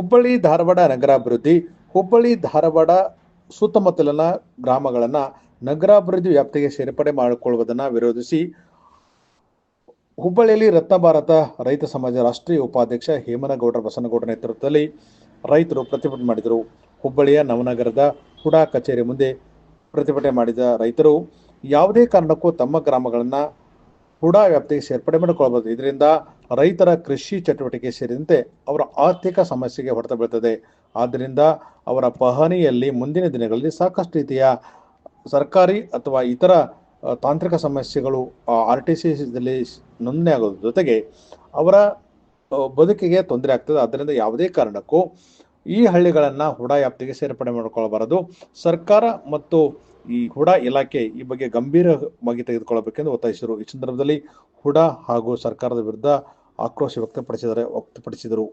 ಹುಬ್ಬಳ್ಳಿ, ಧಾರವಾಡ ನಗರಾಭಿವೃದ್ಧಿ, ಹುಬ್ಬಳ್ಳಿ, ಧಾರವಾಡ ಸುತ್ತಮುತ್ತಲಿನ ಗ್ರಾಮಗಳನ್ನು ನಗರಾಭಿವೃದ್ಧಿ ವ್ಯಾಪ್ತಿಗೆ ಸೇರ್ಪಡೆ ಮಾಡಿಕೊಳ್ಳುವುದನ್ನು ವಿರೋಧಿಸಿ ಹುಬ್ಬಳ್ಳಿಯಲ್ಲಿ ರತ್ನ ಭಾರತ ರೈತ ಸಮಾಜ ರಾಷ್ಟ್ರೀಯ ಉಪಾಧ್ಯಕ್ಷ ಹೇಮನಗೌಡರ ಬಸನಗೌಡ ನೇತೃತ್ವದಲ್ಲಿ ರೈತರು ಪ್ರತಿಭಟನೆ ಮಾಡಿದರು. ಹುಬ್ಬಳ್ಳಿಯ ನವನಗರದ ಹುಡಾ ಕಚೇರಿ ಮುಂದೆ ಪ್ರತಿಭಟನೆ ಮಾಡಿದ ರೈತರು ಯಾವುದೇ ಕಾರಣಕ್ಕೂ ತಮ್ಮ ಗ್ರಾಮಗಳನ್ನು ಹುಡಾ ವ್ಯಾಪ್ತಿಗೆ ಸೇರ್ಪಡೆ ಮಾಡಿಕೊಳ್ಳಬಹುದು ಇದರಿಂದ ರೈತರ ಕೃಷಿ ಚಟುವಟಿಕೆ ಸೇರಿದಂತೆ ಅವರ ಆರ್ಥಿಕ ಸಮಸ್ಯೆಗೆ ಹೊಡೆತ ಬೀಳ್ತದೆ. ಆದ್ದರಿಂದ ಅವರ ಪಹಣಿಯಲ್ಲಿ ಮುಂದಿನ ದಿನಗಳಲ್ಲಿ ಸಾಕಷ್ಟು ರೀತಿಯ ಸರ್ಕಾರಿ ಅಥವಾ ಇತರ ತಾಂತ್ರಿಕ ಸಮಸ್ಯೆಗಳು ಆರ್ ಟಿ ಸಿದಲ್ಲಿ ನೋಂದಣಿ ಆಗೋದ್ರ ಜೊತೆಗೆ ಅವರ ಬದುಕಿಗೆ ತೊಂದರೆ ಆಗ್ತದೆ. ಆದ್ದರಿಂದ ಯಾವುದೇ ಕಾರಣಕ್ಕೂ ಈ ಹಳ್ಳಿಗಳನ್ನು ಹುಡಾ ವ್ಯಾಪ್ತಿಗೆ ಸೇರ್ಪಡೆ ಮಾಡಿಕೊಳ್ಳಬಾರದು ಸರ್ಕಾರ ಮತ್ತು ಈ ಹುಡಾ ಇಲಾಖೆ ಈ ಬಗ್ಗೆ ಗಂಭೀರವಾಗಿ ತೆಗೆದುಕೊಳ್ಳಬೇಕೆಂದು ಒತ್ತಾಯಿಸಿದರು. ಈ ಸಂದರ್ಭದಲ್ಲಿ ಹುಡಾ ಹಾಗೂ ಸರ್ಕಾರದ ವಿರುದ್ಧ ಆಕ್ರೋಶ ವ್ಯಕ್ತಪಡಿಸಿದರೆ ವ್ಯಕ್ತಪಡಿಸಿದರು.